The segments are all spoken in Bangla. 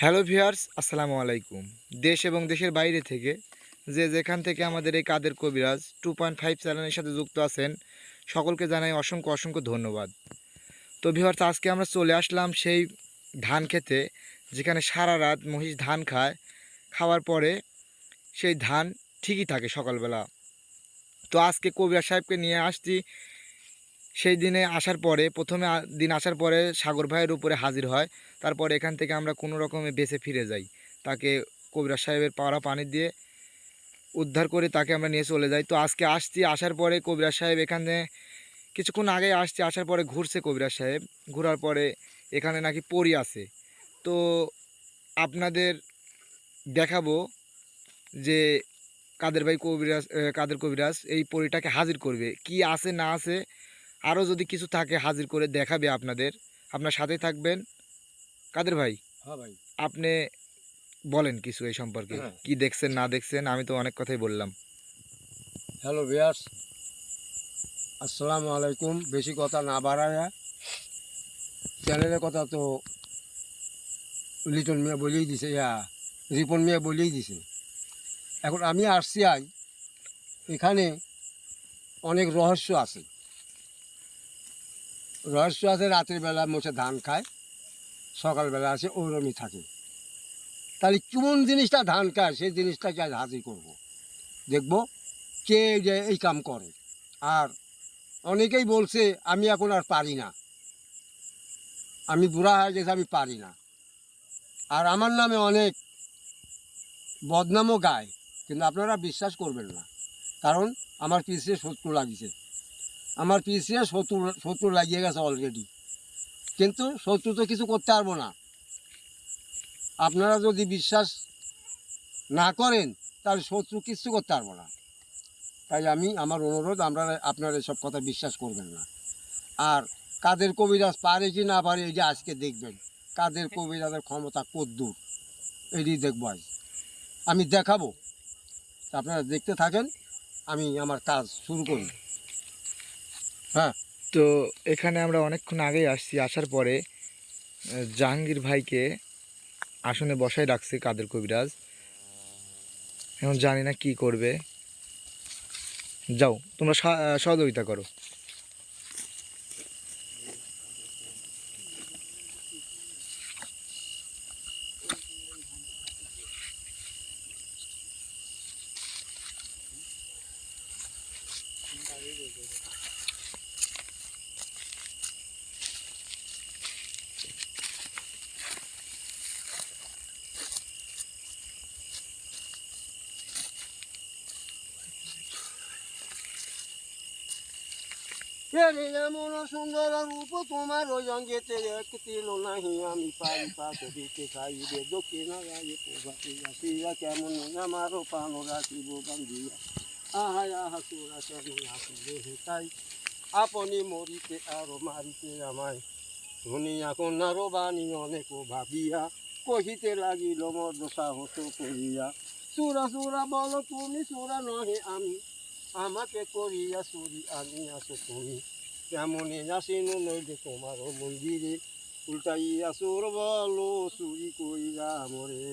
হ্যালো ভিউয়ার্স, আসসালামু আলাইকুম। দেশ এবং দেশের বাইরে থেকে যে যেখান থেকে আমাদের এই কাদের কবিরাজ টু পয়েন্ট ফাইভ চ্যানেলের সাথে যুক্ত আছেন, সকলকে জানাই অসংখ্য অসংখ্য ধন্যবাদ। তো ভিউয়ার্স, আজকে আমরা চলে আসলাম সেই ধান খেতে, যেখানে সারা রাত মহিষ ধান খায়। খাওয়ার পরে সেই ধান ঠিকই থাকে সকালবেলা। তো আজকে কবিরাজ সাহেবকে নিয়ে আসছি সেই দিনে আসার পরে, প্রথমে দিন আসার পরে সাগর ভাইয়ের উপরে হাজির হয়। তারপর এখান থেকে আমরা কোনো রকমে বেঁচে ফিরে যাই। তাকে কবিরাজ সাহেবের পাড়া পানি দিয়ে উদ্ধার করে তাকে আমরা নিয়ে চলে যাই। তো আজকে আসছি, আসার পরে কবিরাজ সাহেব এখানে, কিছুক্ষণ আগে আসছি, আসার পরে ঘুরছে কবিরাজ সাহেব। ঘোরার পরে এখানে নাকি পরি আছে। তো আপনাদের দেখাবো যে কাদের ভাই কবিরাজ কাদের কবিরাজ এই পরিটাকে হাজির করবে। কি আছে, না আছে আরও যদি কিছু থাকে হাজির করে দেখাবে আপনাদের। আপনার সাথেই থাকবেন। কাদের ভাই? হ্যাঁ ভাই। আপনি বলেন কিছু এই সম্পর্কে। হ্যাঁ। কি দেখছেন না দেখছেন? আমি তো অনেক কথাই বললাম। হ্যালো ভিয়ার্স আসসালামু আলাইকুম। বেশি কথা না বাড়ায়া চ্যানেলের কথা তো লিটন মিয়া বলেই দিছে ইয়া রিপন মিয়া বলেই দিছে। এখন আমি আসছি আজ এখানে অনেক রহস্য আছে। রহস্য আছে, রাতের বেলা মোছে ধান খায় সকালবেলা আসে, ওরমই থাকে। তাহলে কোন জিনিসটা ধান খায়, সেই জিনিসটাকে আজ হাজির করব। দেখব কে যে এই কাম করে। আর অনেকেই বলছে, আমি এখন আর পারি না। আমি বুড়া হয়ে গেছে, আমি পারি না। আর আমার নামে অনেক বদনামও গায়, কিন্তু আপনারা বিশ্বাস করবেন না। কারণ আমার পিছিয়ে শত্রু লাগিয়েছে আমার পিছিয়ে শত্রু শত্রু লাগিয়ে গেছে অলরেডি কিন্তু শত্রু তো কিছু করতে পারব না। আপনারা যদি বিশ্বাস না করেন, তাহলে শত্রু কিচ্ছু করতে পারব না। তাই আমি, আমার অনুরোধ, আমরা, আপনারা এসব কথা বিশ্বাস করবেন না। আর কাদের কবিরাজ পারে কি না পারে, এই যে আজকে দেখবেন, কাদের কবিরাজের ক্ষমতা কদ্দূর এটি দেখব আজ। আমি দেখাবো। আপনারা দেখতে থাকেন, আমি আমার কাজ শুরু করি। তো এখানে আমরা অনেকক্ষণ আগেই আসছি, আসার পরে জাহাঙ্গীর ভাইকে আসনে বসায় রাখছে কাদের কবিরাজ। এখন জানি না কি করবে। যাও, তোমরা সহযোগিতা করো। এমন সুন্দর রূপ তোমার ওই অঙ্গেতে নাহি। আমি পারি পাশে দিতে খাইবে দক্ষিণ গায়ে আসিয়া কেমন রাখিব বান্ধিয়া। আহা তোরা কেমন আসিবে হেতাই আপনি মরিতে আরও মারিতে আমায়। শুনিয়া কন্যারো বাণী অনেক ভাবিয়া। কহিতে লাগিল মর্দ সাহস করিয়া। সুরা সুরা বলো তুমি, সুরা নহে আমি। আমাকে করিয়া চুরি আনিয়াছো তুমি। কেমনে আসিনু নইলে তোমার মন্দিরে উল্টাইয়া চোর বলো চুরি কইরা মরে।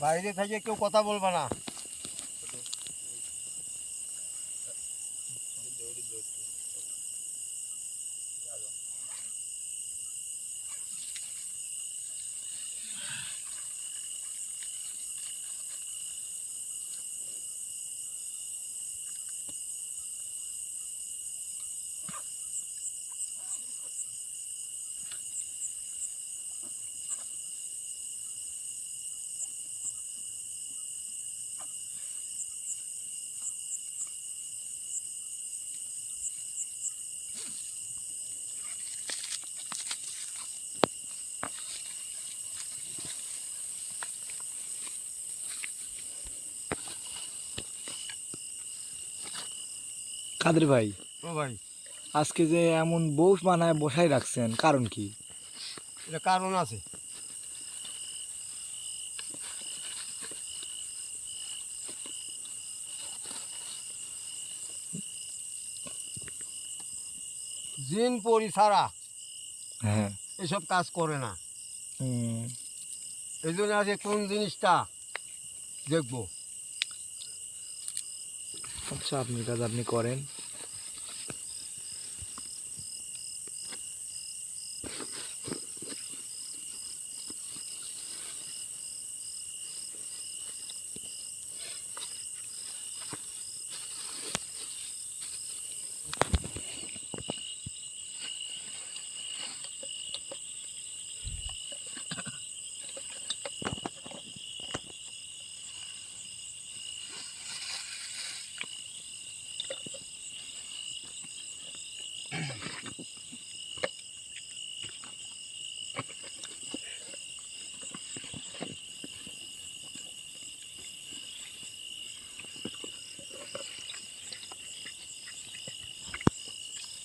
বাইরে থেকে কেউ কথা বলবে না। কাদের ভাই? ও ভাই। আজকে যে এমন বউ বানায় বসাই রাখছেন কারণ কি? এটা কারণ আছে। জিন পরি ছাড়া হ্যাঁ। এসব কাজ করে না। এই জন্য আছে কোন জিনিসটা দেখব? আচ্ছা আপনি কাজ আপনি করেন।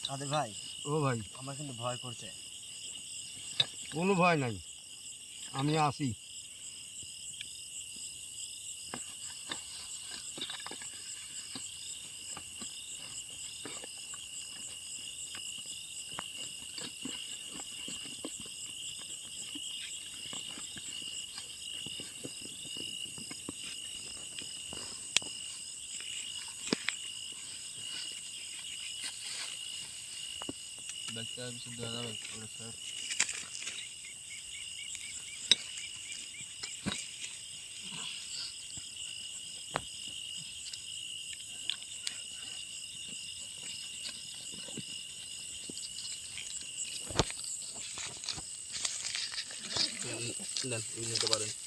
আরে ভাই? ও ভাই। আমার কিন্তু ভয় করছে। কোনো ভয় নাই। আমি আসি। bekler misin dönemek uğraşır. Dan ini kemarin.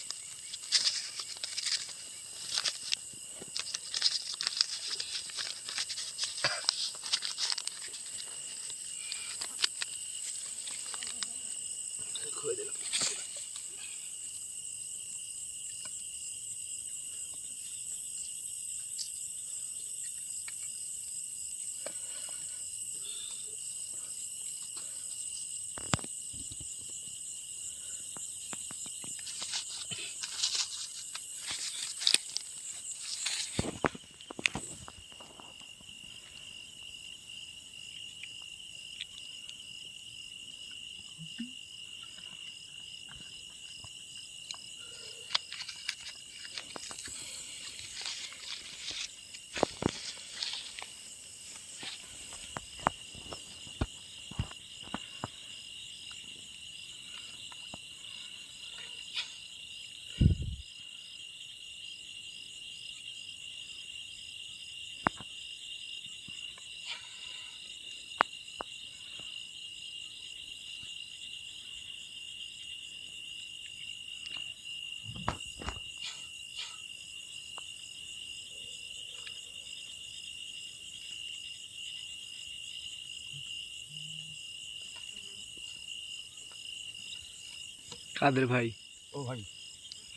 কাদের ভাই? ও ভাই।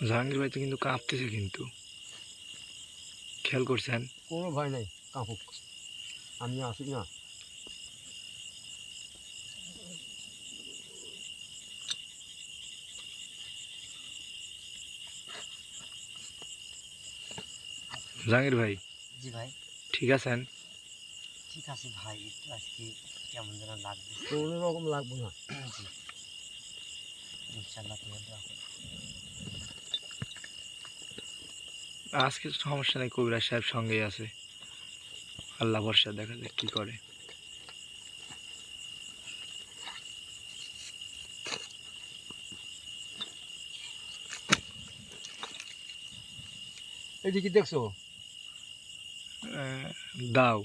জাহাঙ্গীর ভাই তো কিন্তু কাঁপতেছে কিন্তু। খেয়াল করছেন? কোনো ভয় নাই কাপুক। আমি আসি না। জাহাঙ্গীর ভাই? জি ভাই। ঠিক আছেন? ঠিক আছে ভাই একটু আজকে কেমন যেন লাগবে। কোনো রকম লাগবে না। ইনশাল্লাহ তোমার দোয়া করো। আজকে সমস্যা নেই কবিরাজ সাহেব সঙ্গেই আছে। আল্লাহ ভরসা দেখা যাক কি করে। এইটি কি দেখছ? আহ, দাও।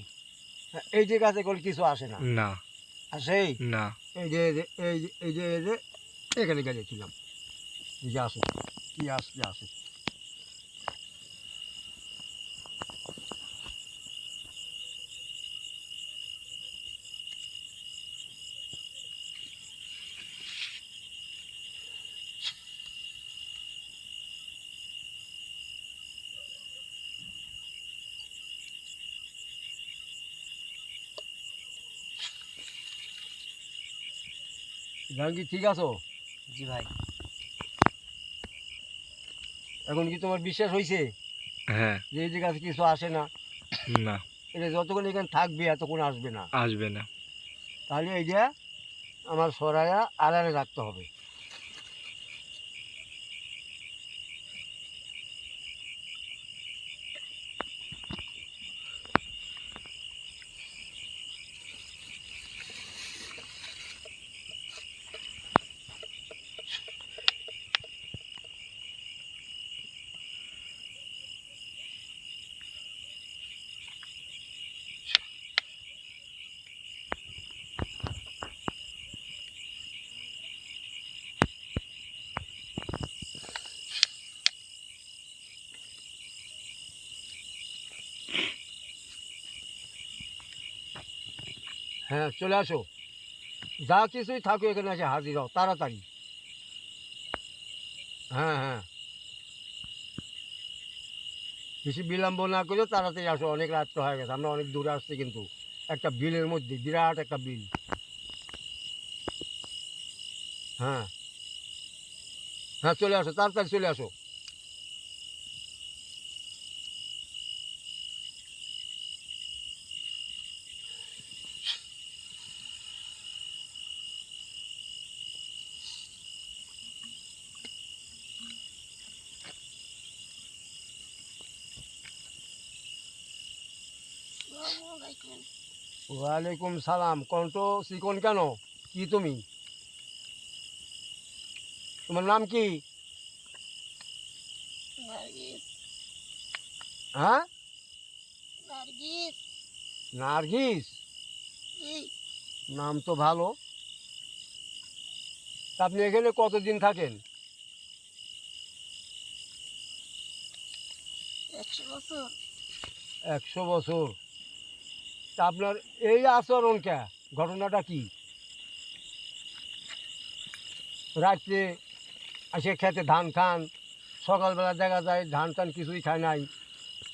এই যে গাছে কিছু আসে না? না। আসে না। এই যে এই এই যে এই যে এই যে এখানে গেছিলাম যে আসুন কি আসবে আসুন 양기 뒤 가서 জি ভাই। এখন কি তোমার বিশ্বাস হয়েছে হ্যাঁ। যে এই জায়গাতে কিছু আসে না? না। এটা যতক্ষণ এখানে থাকবে এতক্ষণ আসবে না। আসবে না। তাহলে এই যে আমার সরাইয়া আড়ালে রাখতে হবে। হ্যাঁ চলে আসো। যা কিছুই থাকো এখানে এসে হাজির হও, তাড়াতাড়ি। হ্যাঁ হ্যাঁ। বেশি বিলম্ব না করে তাড়াতাড়ি আসো, অনেক রাত্র হয়ে গেছে, আমরা অনেক দূরে আসছি কিন্তু। একটা বিলের মধ্যে, বিরাট একটা বিল। হ্যাঁ। হ্যাঁ চলে আসো, তাড়াতাড়ি চলে আসো। ওয়ালাইকুম সালাম। কণ্ঠ চিকন কেন? কি তুমি? তোমার নাম কি? হ্যাঁ? নার্গিস। নাম তো ভালো। আপনি এখানে কতদিন থাকেন? একশো বছর। একশো বছর। তা আপনার এই আচরণ কে? ঘটনাটা কি? রাত্রে আসে খেতে ধান খান সকালবেলা দেখা যায় ধান টান কিছুই খায় নাই।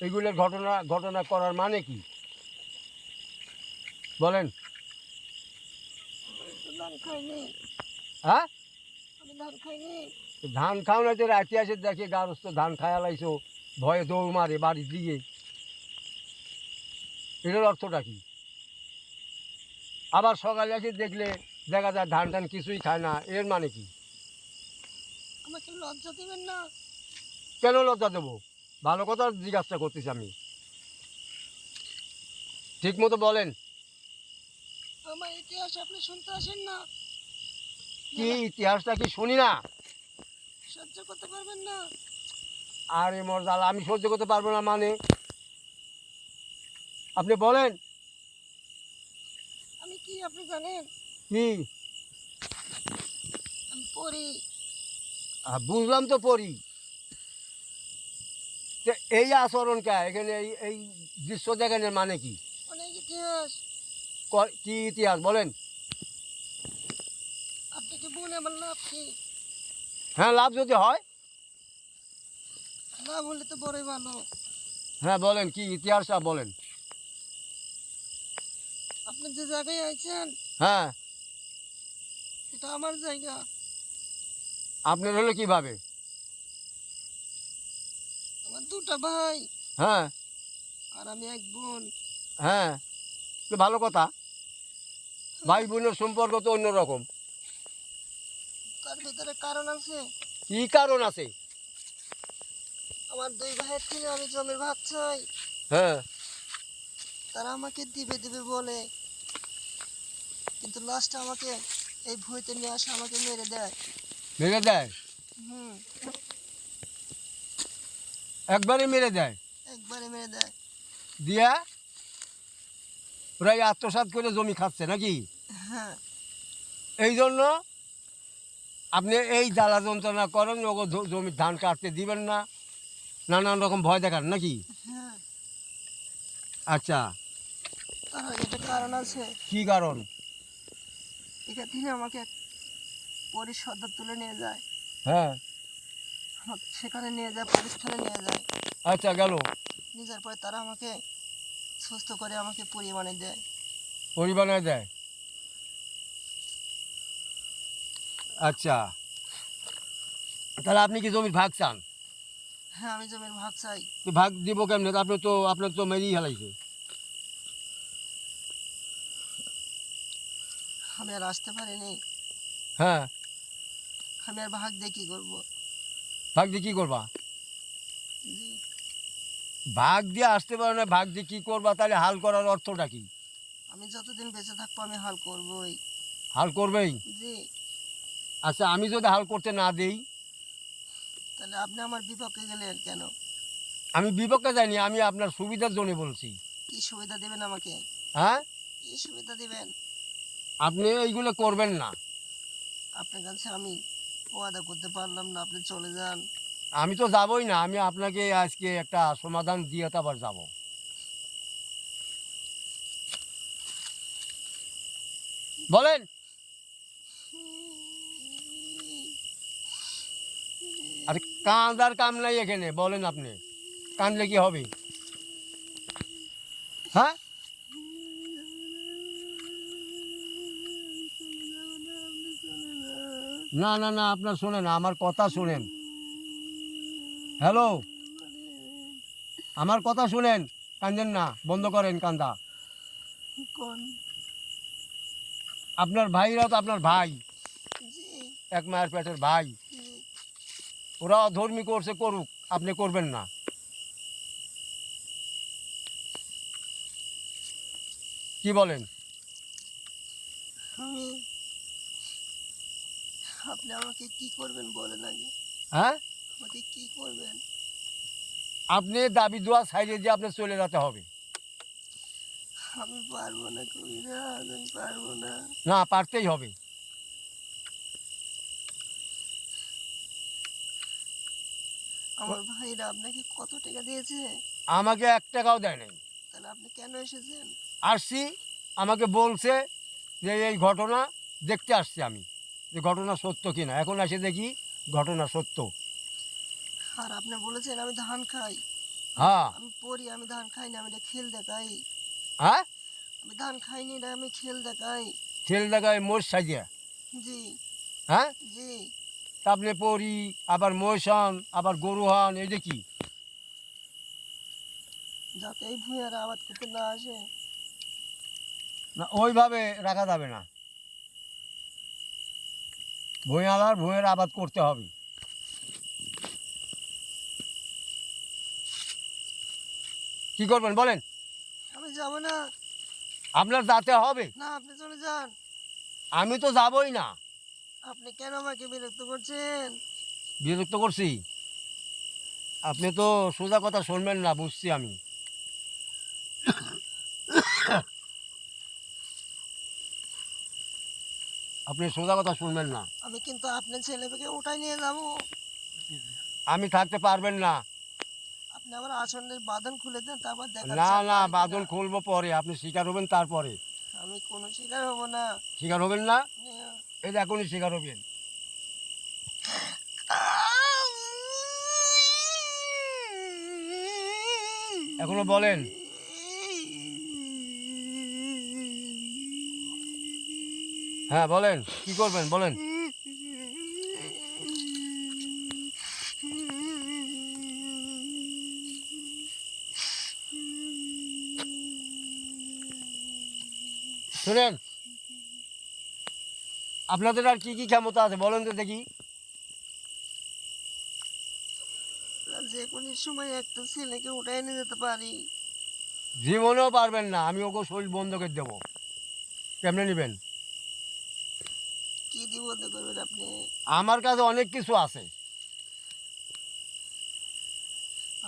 এগুলোর ঘটনা ঘটনা করার মানে কি? বলেন। ধান হ্যাঁ? ধান খাও না যে রাতে আসে দেখে গারস্থ ধান খায়া লাইছো ভয়ে দৌড় মারে বাড়ির দিকে। এটার অর্থটা কি? আবার সকালে এসে দেখলে দেখা যায় ধান টান কিছুই খায় না এর মানে কি? আমাকে লজ্জা দিবেন না? কেন লজ্জা দেবো? ভালো কথা জিজ্ঞাসা করতেছি আমি। ঠিক মতো বলেন। আমার ইতিহাস আপনি শুনতে আসেন না। কি ইতিহাসটা কি শুনি না? সহ্য করতে পারবেন না। আরে মর্যাদা আমি সহ্য করতে পারব না মানে? আপনি বলেন। আমি কি আপনি জানেন? কি? আমি পড়ি। বুঝলাম তো পড়ি। এই আচরণ কে? এখানে এই এই দৃশ্য দেখানোর মানে কি? অনেক ইতিহাস। ক- ইতিহাস? বলেন। আপনি কি বোন আমার লাভ কি? হ্যাঁ লাভ যদি হয়? লাভ হলে তো বড়ই ভালো। হ্যাঁ বলেন কি ইতিহাসটা বলেন। আপনি যে জায়গায় আইছেন হ্যাঁ। এটা আমার জায়গা। আপনার হলো কীভাবে? আমার দুটা ভাই। হ্যাঁ। আর আমি এক বোন। হ্যাঁ। তো ভালো কথা। ভাই বোনের সম্পর্ক তো অন্যরকম। তার ভিতরে কারণ আছে। কি কারণ আছে? আমার দুই ভাইয়ের থেকে আমি জমির ভাগ চাই। হ্যাঁ। তারা আমাকে দিবে দিবে বলে। কিন্তু লাস্টে আমাকে এই ভুঁইতে নিয়ে আসে আমাকে মেরে দেয়। মেরে দেয়? হুম। একবারে মেরে দেয়? একবারে মেরে দেয়। দিয়া প্রায় আত্মসাৎ করে জমি খাচ্ছে নাকি? হ্যাঁ। এই জন্য আপনি এই জ্বালা যন্ত্রণা করেন ওগো জ- জমির ধান কাটতে দিবেন না। নানান রকম ভয় দেখান নাকি? হ্যাঁ। আচ্ছা। তার কারণ আছে। কি কারণ? এখান থেকে আমাকে পরিষদ তুলে নিয়ে যায়। হ্যাঁ। আমাকে সেখানে নিয়ে যায় পরিস্থানে নিয়ে যায়। আচ্ছা গেল। নিজের পরে তারা আমাকে সুস্থ করে আমাকে বানিয়ে দেয়। পরিবানায় দেয়? আচ্ছা। তাহলে আপনি কি জমির ভাগ চান? হ্যাঁ আমি জমির ভাগ চাই। ভাগ দিব কেমনে? আপনি তো আপনার তো মেরিয়ে হেলাইছে আমি আর আসতে পারিনি। হ্যাঁ। আমি আর ভাগ দিয়ে কি করব? ভাগ দিয়ে কী করবা? ভাগ দিয়ে আসতে পারো না ভাগ দিয়ে কী করবা? তাহলে হাল করার অর্থটা কি? আমি যতদিন বেঁচে থাকব আমি হাল করবোই। হাল করবেই? জি। আচ্ছা আমি যদি হাল করতে না দেই? তাহলে আপনি আমার বিপক্ষে গেলেন কেন? আমি বিপক্ষে যাইনি আমি আপনার সুবিধার জন্য বলছি। কি সুবিধা দেবেন আমাকে? হ্যাঁ? কি সুবিধা দিবেন? আপনি এইগুলো করবেন না। আপনার কাছে আমি ওয়াদা করতে পারলাম না আপনি চলে যান। আমি তো যাবই না আমি আপনাকে আজকে একটা সমাধান দিয়ে তারপর যাব। বলেন। আরে কাঁদার কাম নাই এখানে বলেন আপনি। কাঁদলে কি হবে? হ্যাঁ? না না না আপনার শোনেন আমার কথা শোনেন। হ্যালো আমার কথা শুনেন কান্দেন না বন্ধ করেন কান্দা। আপনার ভাইরা তো আপনার ভাই। এক মায়ের পেটের ভাই। ওরা ধর্মী করছে করুক আপনি করবেন না। কি বলেন আমি আপনি আমাকে কি করবেন বলেন আগে? হ্যাঁ? আমাকে কি করবেন? আপনি দাবি দোয়া সাইডে দিয়ে আপনি চলে যেতে হবে। আমি পারব না কবিরাজ আমি পারব না। না পারতেই হবে। আমার ভাইরা আপনাকে কত টাকা দিয়েছে? আমাকে এক টাকাও দেয় নাই। তাহলে আপনি কেন এসেছেন? আসছি আমাকে বলছে যে এই ঘটনা দেখতে আসছি আমি। যে ঘটনা সত্য কিনা। এখন এসে দেখি ঘটনা সত্য। আর আপনি বলেছেন আমি ধান খাই। হ্যাঁ। আমি পড়ি আমি ধান খাই না আমি এটা খেল দেখাই। হ্যাঁ? আমি ধান খাইনি এটা আমি খেল দেখাই। খেল দেখাই মোষ সাজিয়া? জি। হ্যাঁ? জি। তা আপনি পরি আবার মহিষ হন আবার গরু হন এই যে কি? যাতে এই ভূঁইয়ার আবাদ করতে না আসে। না ওইভাবে রাখা যাবে না। ভূঁয়ালার ভূঁয়ের আবাদ করতে হবে। কি করবেন বলেন? আমি যাব না। আপনার যাতে হবে। না আপনি চলে যান। আমি তো যাবই না। আপনি কেন আমাকে বিরক্ত করছেন? বিরক্ত করছি? আপনি তো সোজা কথা শুনবেন না বুঝছি আমি। আপনি সোজা কথা শুনবেন না। আমি কিন্তু আপনার ছেলেকে ওটাই নিয়ে যাব। আমি থাকতে পারবেন না। আপনি আমার আসনের বাঁধন খুলে দেন তারপর দেখা না না বাদল খুলবো পরে। আপনি শিকার হবেন তারপরে। আমি কোনো শিকার হব না। শিকার হবেন না? এই এখনই শিকার হবেন। এখনও বলেন। হ্যাঁ বলেন কি করবেন বলেন? শুনেন আপনাদের আর কি কি ক্ষমতা আছে বলেন তো দেখি। যে কোনো সময় একটা ছেলেকে উঠাই নিয়ে যেতে পারি। জীবনেও পারবেন না আমি ওকে শরীর বন্ধ করে দেবো। কেমনে নেবেন? কি করবেন আপনি? আমার কাছে অনেক কিছু আছে।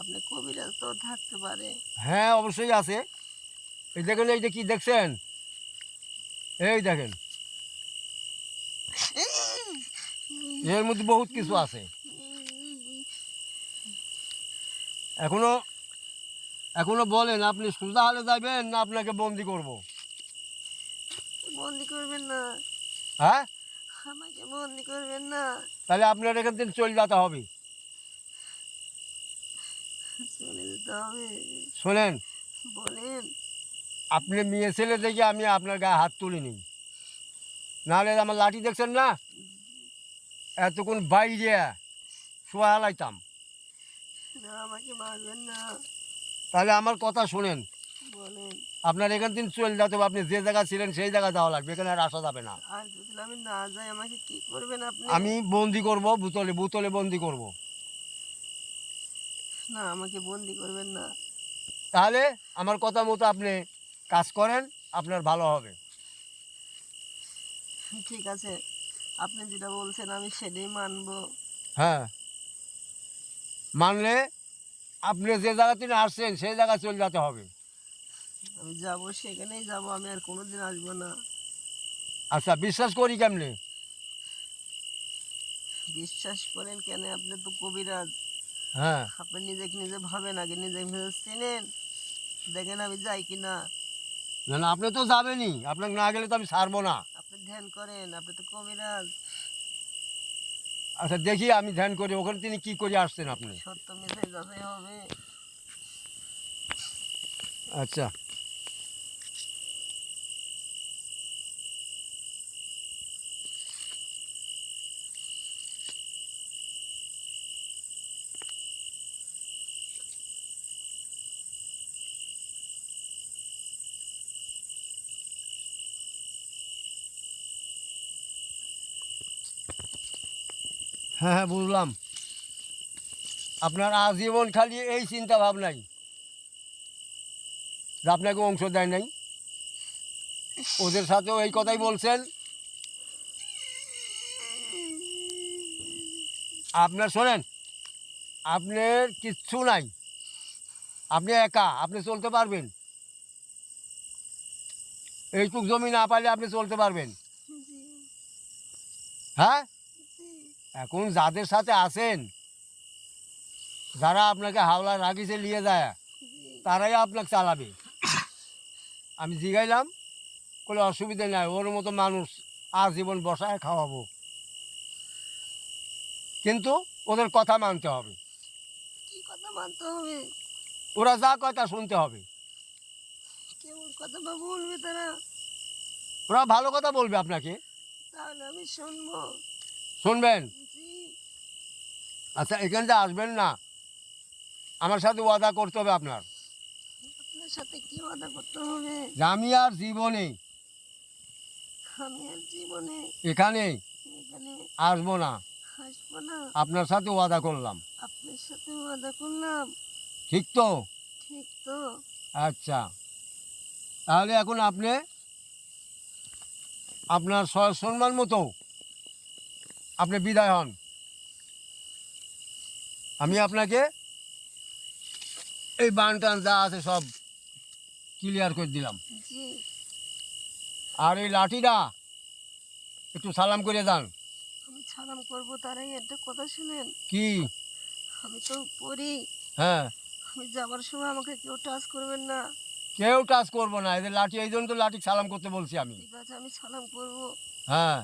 আপনি কবিরাজ তো থাকতে পারে। হ্যাঁ অবশ্যই আছে। এই দেখেন এই যে কি দেখছেন? এই দেখেন। এর মধ্যে বহুত কিছু আছে। এখনও এখনও বলেন আপনি সোজা হলে যাবেন না আপনাকে বন্দি করব? বন্দি করবেন না। হ্যাঁ? আমাকে বন্দি করবেন না। তাহলে আপনার এখান থেকে চলে যেতে হবে। চলে যেতে হবে। শোনেন। বলেন। আপনি মেয়ে ছেলে দেখে আমি আপনার গায়ে হাত তুলিনি। নাহলে আমার লাঠি দেখছেন না? এতক্ষণ বাইরে শোয়া হালাইতাম। না আমাকে মারবেন না। তাহলে আমার কথা শুনেন। আপনার এখান থেকে চলে যেতে হবে আপনি যে জায়গা ছিলেন সেই জায়গায় যাওয়া লাগবে এখানে আর আসা যাবে না। আর যদি আমি না যাই আমাকে কি করবেন আপনি? আমি বন্দি করব বুতলে বুতলে বন্দি করব। না আমাকে বন্দি করবেন না। তাহলে আমার কথা মতো আপনি কাজ করেন আপনার ভালো হবে। ঠিক আছে আপনি যেটা বলছেন আমি সেটাই মানব। হ্যাঁ। মানলে আপনি যে জায়গা থেকে আসছেন সেই জায়গায় চলে যেতে হবে। আমি যাব সেখানেই যাব আমি আর কোনোদিন আসব না। আচ্ছা বিশ্বাস করি কেমনে? বিশ্বাস করেন কেন? আপনি তো কবিরাজ। হ্যাঁ। আপনি নিজেকে নিজে ভাবেন আগে নিজেকে নিজে চেনেন। দেখেন আমি যাই কি না। না না আপনি তো যাবেনই। আপনাকে না গেলে তো আমি ছাড়বো না। আপনি ধ্যান করেন আপনি তো কবিরাজ। আচ্ছা দেখি আমি ধ্যান করি ওখানে তিনি কি করে আসছেন আপনি? সত্য মিশে যাচাই হবে। আচ্ছা। হ্যাঁ হ্যাঁ বুঝলাম। আপনার আজীবন খালি এই চিন্তা ভাবনাই আপনাকে অংশ দেয় নাই? ওদের সাথেও এই কথাই বলছেন? আপনার শোনেন, আপনার কিচ্ছু নাই। আপনি একা, আপনি চলতে পারবেন। এইটুক জমি না পাইলে আপনি চলতে পারবেন। হ্যাঁ? এখন যাদের সাথে আছেন যারা আপনাকে হাওলা রাখিছে নিয়ে যায় তারাই আপনাকে চালাবে। আমি জিগাইলাম কোনো অসুবিধা নাই ওর মতো মানুষ আজীবন বসায় খাওয়াবো। কিন্তু ওদের কথা মানতে হবে। কি কথা মানতে হবে? ওরা যা কথা শুনতে হবে। কেমন কথা বলবে তারা? ওরা ভালো কথা বলবে আপনাকে। তাহলে আমি শুনব। শুনবেন? আচ্ছা এখান থেকে আসবেন না। আমার সাথে ওয়াদা করতে হবে আপনার। আপনার সাথে কি ওয়াদা করতে হবে? আমি আর জীবনে। আমি আর জীবনে। এখানে এখানে আসব না। আপনার সাথে ওয়াদা করলাম। আপনার সাথে ওয়াদা করলাম। ঠিক তো? ঠিক তো। আচ্ছা। তাহলে এখন আপনি আপনার সম্মান মতো আপনি বিদায় হন। আমি আপনাকে এই বান টান যা আছে সব ক্লিয়ার করে দিলাম। আর এই লাঠিটা একটু সালাম করে যান। আমি সালাম করব তারাই একটা কথা শুনেন। কি? আমি তো পড়ি। হ্যাঁ। আমি যাবার সময় আমাকে কেউ টাচ করবেন না। কেউ টাচ করব না। এদের লাঠি এই জন্য তো লাঠি সালাম করতে বলছি আমি। ঠিক আছে আমি সালাম করব। হ্যাঁ।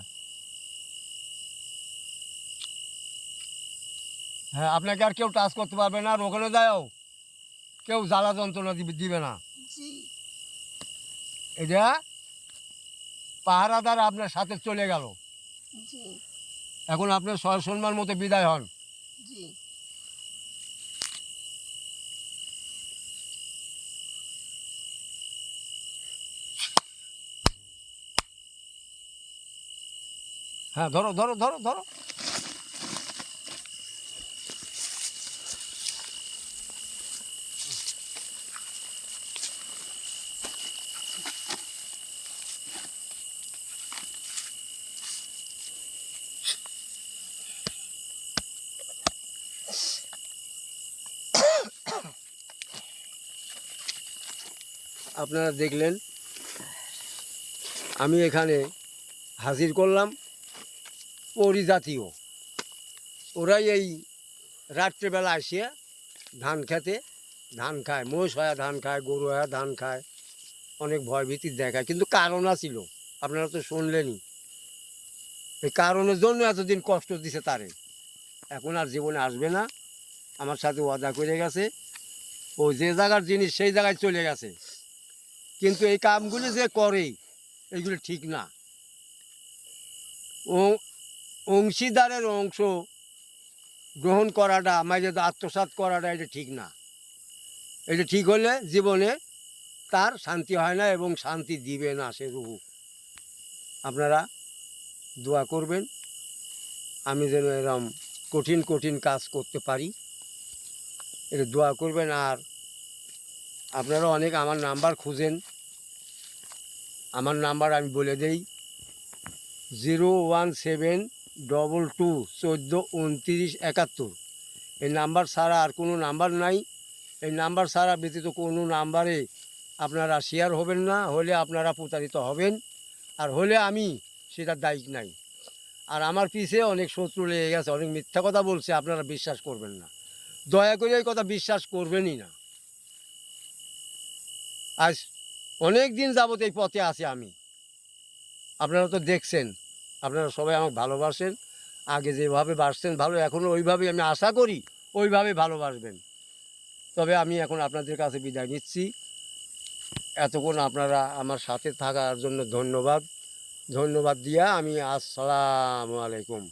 হ্যাঁ আপনাকে আর কেউ টাচ করতে পারবে না আর ওখানে যাও কেউ জ্বালা যন্ত্রণা দিবে- দিবে না। এটা পাহারাদার আপনার সাথে চলে গেল। এখন আপনার সয় সম্মান মতো বিদায় হন। হ্যাঁ ধরো ধরো ধরো ধরো। আপনারা দেখলেন, আমি এখানে হাজির করলাম পরিজাতীয়। ওরাই এই রাত্রেবেলা আসিয়া ধান খেতে, ধান খায়, মোষ হয়ে, ধান খায়, গরু হয়ে, ধান খায়, অনেক ভয়ভীতি দেখায়। কিন্তু কারণ ছিল আপনারা তো শুনলেনই। এই কারণের জন্য এতদিন কষ্ট দিছে তারে। এখন আর জীবনে আসবে না। আমার সাথে ওয়াদা করে গেছে। ও যে জায়গার জিনিস, সেই জায়গায় চলে গেছে। কিন্তু এই কামগুলি যে করে এইগুলি ঠিক না। ও, অংশীদারের অংশ গ্রহণ করাটা আমার যদি আত্মসাৎ করাটা, এটা ঠিক না। এটা ঠিক হলে জীবনে তার শান্তি হয় না এবং শান্তি দিবে না সে রুহু। আপনারা দোয়া করবেন, আমি যেন এরম কঠিন কঠিন কাজ করতে পারি। এটা দোয়া করবেন আর আপনারা অনেক আমার নাম্বার খুঁজেন। আমার নাম্বার আমি বলে দেই, zero one seven double two চোদ্দ উনতিরিশ একাত্তর। এই নাম্বার ছাড়া আর কোনো নাম্বার নাই। এই নাম্বার ছাড়া ব্যতীত কোনো নাম্বারে আপনারা শেয়ার হবেন না, হলে আপনারা প্রতারিত হবেন। আর হলে আমি সেটার দায়িক নাই। আর আমার পিছে অনেক শত্রু লেগে গেছে, অনেক মিথ্যা কথা বলছে, আপনারা বিশ্বাস করবেন না। দয়া করে এই কথা বিশ্বাস করবেনই না। আজ অনেক দিন যাবত এই পথে আছি আমি। আপনারা তো দেখছেন, আপনারা সবাই আমাকে ভালোবাসেন, আগে যেভাবে বাসছেন ভালো এখনও ওইভাবেই আমি আশা করি ওইভাবে ভালোবাসবেন। তবে আমি এখন আপনাদের কাছে বিদায় নিচ্ছি। এতক্ষণ আপনারা আমার সাথে থাকার জন্য ধন্যবাদ। ধন্যবাদ দিয়া আমি আসসালামু আলাইকুম।